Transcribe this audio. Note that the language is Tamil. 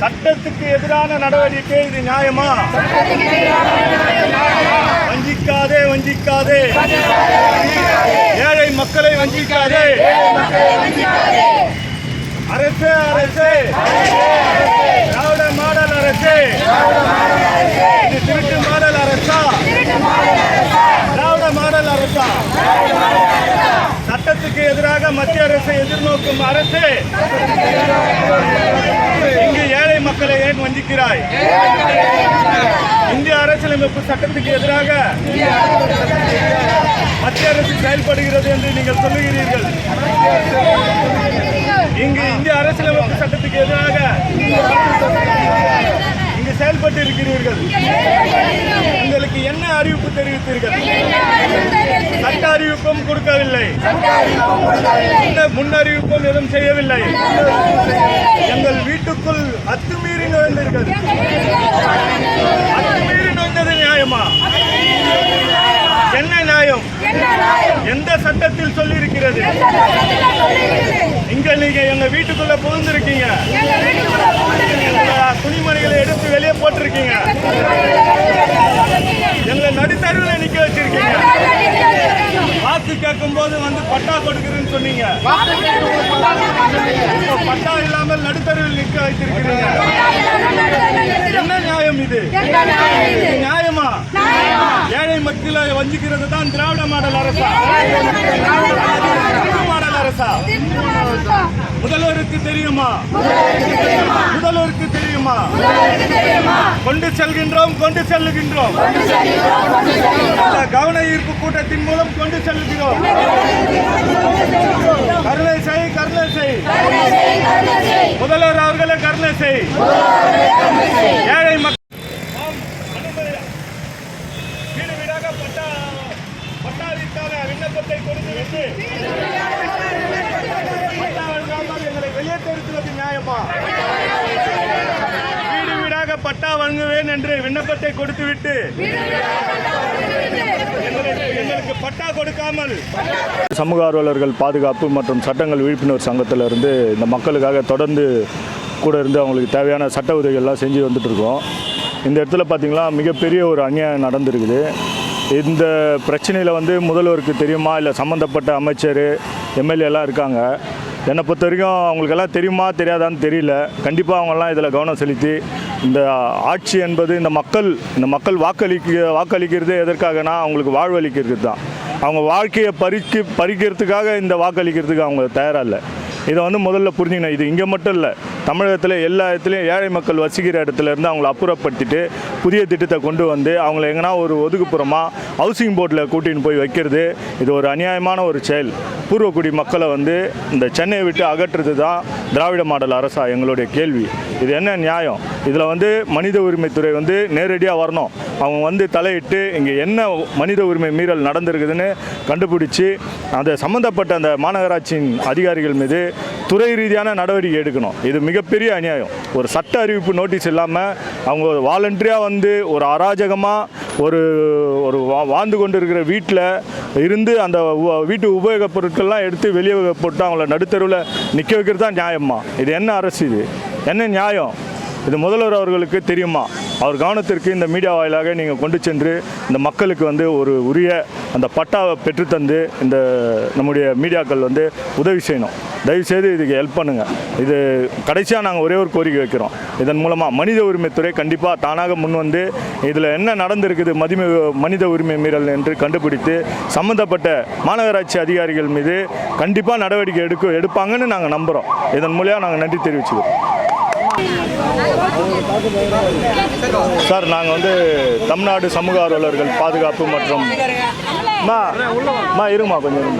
சட்டத்துக்கு எதிரான நடவடிக்கை இது நியாயமா? வஞ்சிக்காதே வஞ்சிக்காதே. ஏழை மக்களை வஞ்சிக்காதே அரசு அரசு திராவிட மாடல் அரசு இது திருட்டு மாடல் அரசா திராவிட மாடல் அரசா சட்டத்துக்கு எதிராக மத்திய அரசை எதிர்நோக்கும் அரசு இங்கு ஏழை மக்களை ஏன் வஞ்சிக்கிறாய்? இந்திய அரசியலமைப்பு சட்டத்துக்கு எதிராக மத்திய அரசு செயல்படுகிறது என்று நீங்கள் சொல்லுகிறீர்கள். இங்கு இந்திய அரசியலமைப்பு சட்டத்துக்கு எதிராக இங்கு செயல்பட்டு இருக்கிறீர்கள். அறிவிப்பு தெரிவித்தீர்கள். சட்ட அறிவிப்பும் கொடுக்கவில்லை. முன்ன- முன்னறிவிப்பும் எதுவும் செய்யவில்லை. எங்கள் வீட்டுக்குள் அத்துமீறி நுழைந்தீர்கள் அத்துமீறி நுழைந்தது நியாயமா? என்ன நியாயம்? எந்த சட்டத்தில் சொல்லி இருக்கிறது இங்க நீங்க எங்க வீட்டுக்குள்ள புகுந்திருக்கீங்க. துணிமணிகளை எடுத்து வெளியே போட்டிருக்கீங்க எங்களை நடுத்தருவில் நிக்க வச்சிருக்கீங்க வாக்கு கேட்கும் போது வந்து பட்டா கொடுக்குறேன்னு சொன்னீங்க. பட்டா இல்லாமல் நடுத்தருவில் நிக்க வைத்திருக்கிறீங்க. என்ன நியாயம் இது? நியாயமா? ஏழை மக்களை வஞ்சிக்கிறது தான் திராவிட மாடல் அரசா? அரசா? முதல்வருக்கு தெரியுமா? முதல்வருக்கு தெரியுமா? கொண்டு செல்கின்றோம் கொண்டு செல்லுகின்றோம். கவன ஈர்ப்பு கூட்டத்தின் மூலம் கொண்டு செல்கிறோம் கருணை செய் கருணை செய் முதல்வர் அவர்களை கருணை செய் ஏழை மக்கள் வீடு வீடாக பட்டா பட்டாவிற்கான விண்ணப்பத்தை கொடுத்துவிட்டு பட்டா வழங்காமல் எங்களை வெளியேற்றுவது நியாயமா வீடு வீடாக பட்டா வழங்குவேன் என்று விண்ணப்பத்தை கொடுத்துவிட்டு எங்களுக்கு பட்டா கொடுக்காமல் சமூக ஆர்வலர்கள் பாதுகாப்பு மற்றும் சட்டங்கள் விழிப்புணர்வு சங்கத்திலிருந்து இந்த மக்களுக்காக தொடர்ந்து கூட இருந்து அவங்களுக்கு தேவையான சட்ட உதவிகள்லாம் செஞ்சு வந்துட்டு இருக்கோம். இந்த இடத்துல பார்த்திங்களா மிகப்பெரிய ஒரு அநியாயம் நடந்திருக்குது. இந்த பிரச்சனையில் வந்து முதல்வருக்கு தெரியுமா? இல்லை சம்மந்தப்பட்ட அமைச்சர் எம்எல்ஏலாம் இருக்காங்க. என்னை பொறுத்த வரைக்கும் அவங்களுக்கெல்லாம் தெரியுமா தெரியாதான்னு தெரியல. கண்டிப்பாக அவங்கெல்லாம் இதில் கவனம் செலுத்தி இந்த ஆட்சி என்பது இந்த மக்கள் இந்த மக்கள் வாக்களிக்க வாக்களிக்கிறது எதற்காகனா அவங்களுக்கு வாழ்வளிக்கிறது தான். அவங்க வாழ்க்கையை பறிக்கு பறிக்கிறதுக்காக இந்த வாக்களிக்கிறதுக்கு அவங்க தயாராக இல்லை. இதை வந்து முதல்ல புரிஞ்சுக்கணும். இது இங்கே மட்டும் இல்லை. தமிழகத்தில் எல்லா இடத்துலையும் ஏழை மக்கள் வசிக்கிற இடத்துல இருந்து அவங்கள அப்புறப்படுத்திட்டு புதிய திட்டத்தை கொண்டு வந்து அவங்கள எங்கன்னா ஒரு ஒதுக்குப்புறமாக ஹவுசிங் போர்ட்டில் கூட்டின்னு போய் வைக்கிறது. இது ஒரு அநியாயமான ஒரு செயல். பூர்வக்குடி மக்களை வந்து இந்த சென்னையை விட்டு அகற்றுறது தான் திராவிட மாடல் அரசா எங்களுடைய கேள்வி. இது என்ன நியாயம்? இதில் வந்து மனித உரிமைத்துறை வந்து நேரடியாக வரணும். அவங்க வந்து தலையிட்டு இங்கே என்ன மனித உரிமை மீறல் நடந்திருக்குதுன்னு கண்டுபிடிச்சி அந்த சம்மந்தப்பட்ட அந்த மாநகராட்சியின் அதிகாரிகள் மீது துறை ரீதியான நடவடிக்கை எடுக்கணும். இது மிகப்பெரிய அநியாயம். ஒரு சட்ட அறிவிப்பு நோட்டீஸ் இல்லாமல் அவங்க வாலண்டரியாக வந்து ஒரு அராஜகமாக ஒரு ஒரு வா- வாழ்ந்து கொண்டு இருக்கிற வீட்டில் இருந்து அந்த வீட்டு உபயோகப் பொருட்கள்லாம் எடுத்து வெளியே போட்டு அவங்கள நடுத்தருவில் நிற்க வைக்கிறது தான் நியாயமா இது என்ன அரசு இது? என்ன நியாயம்? இது முதல்வர் அவர்களுக்கு தெரியுமா? அவர் கவனத்திற்கு இந்த மீடியா வாயிலாக நீங்கள் கொண்டு சென்று இந்த மக்களுக்கு வந்து ஒரு உரிய அந்த பட்டாவை பெற்றுத்தந்து இந்த நம்முடைய மீடியாக்கள் வந்து உதவி செய்யணும். தயவுசெய்து இதுக்கு ஹெல்ப் பண்ணுங்கள் இது கடைசியாக நாங்கள் ஒரே ஒரு கோரிக்கை வைக்கிறோம். இதன் மூலமாக மனித உரிமைத்துறை கண்டிப்பாக தானாக முன் வந்து இதில் என்ன நடந்திருக்குது மதிம மனித உரிமை மீறல் என்று கண்டுபிடித்து சம்மந்தப்பட்ட மாநகராட்சி அதிகாரிகள் மீது கண்டிப்பாக நடவடிக்கை எடுக்க எடுப்பாங்கன்னு நாங்கள் நம்புகிறோம் இதன் மூலியம் நாங்கள் நன்றி தெரிவிச்சுக்கிறோம். சார் நாங்கள் வந்து தமிழ்நாடு சமூக ஆர்வலர்கள் பாதுகாப்பு மற்றும் மா இருங்கம்மா கொஞ்சம்.